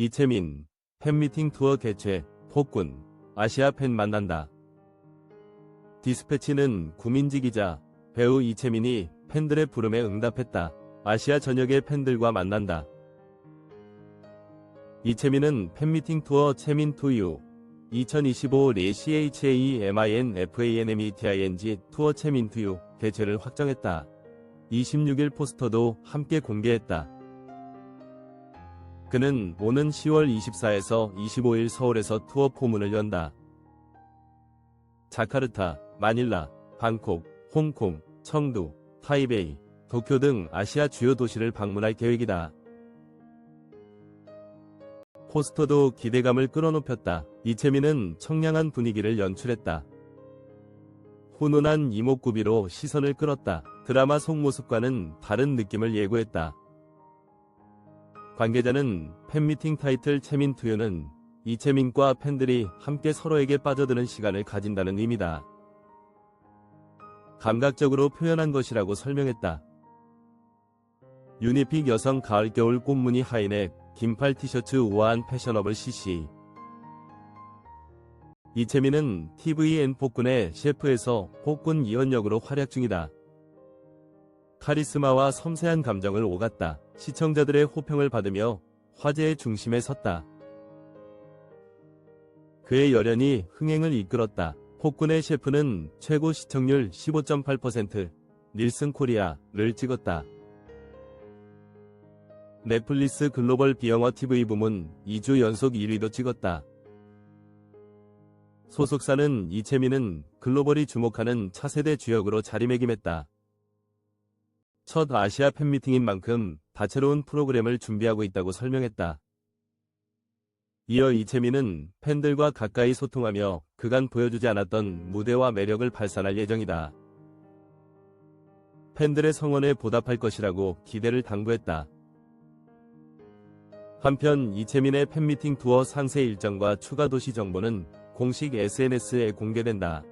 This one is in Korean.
이채민, 팬미팅 투어 개최, 폭군, 아시아 팬 만난다. 디스패치는 구민지 기자, 배우 이채민이 팬들의 부름에 응답했다. 아시아 전역의 팬들과 만난다. 이채민은 팬미팅 투어 채민 투유 2025 리 CHAEMINFANMETING 투어 채민 투유 개최를 확정했다. 26일 포스터도 함께 공개했다. 그는 오는 10월 24에서 25일 서울에서 투어 포문을 연다. 자카르타, 마닐라, 방콕, 홍콩, 청두, 타이베이, 도쿄 등 아시아 주요 도시를 방문할 계획이다. 포스터도 기대감을 끌어높였다. 이채민은 청량한 분위기를 연출했다. 훈훈한 이목구비로 시선을 끌었다. 드라마 속 모습과는 다른 느낌을 예고했다. 관계자는 팬미팅 타이틀 채민 투유는 이채민과 팬들이 함께 서로에게 빠져드는 시간을 가진다는 의미다. 감각적으로 표현한 것이라고 설명했다. 유니픽 여성 가을 겨울 꽃무늬 하이넥 긴팔 티셔츠 우아한 패셔너블 CC 이채민은 TVN 폭군의 셰프에서 폭군 이원 역으로 활약 중이다. 카리스마와 섬세한 감정을 오갔다. 시청자들의 호평을 받으며 화제의 중심에 섰다. 그의 열연이 흥행을 이끌었다. 폭군의 셰프는 최고 시청률 15.8% 닐슨 코리아를 찍었다. 넷플릭스 글로벌 비영어 TV 부문 2주 연속 1위도 찍었다. 소속사는 이채민은 글로벌이 주목하는 차세대 주역으로 자리매김했다. 첫 아시아 팬미팅인 만큼 다채로운 프로그램을 준비하고 있다고 설명했다. 이어 이채민은 팬들과 가까이 소통하며 그간 보여주지 않았던 무대와 매력을 발산할 예정이다. 팬들의 성원에 보답할 것이라고 기대를 당부했다. 한편 이채민의 팬미팅 투어 상세 일정과 추가 도시 정보는 공식 SNS에 공개된다.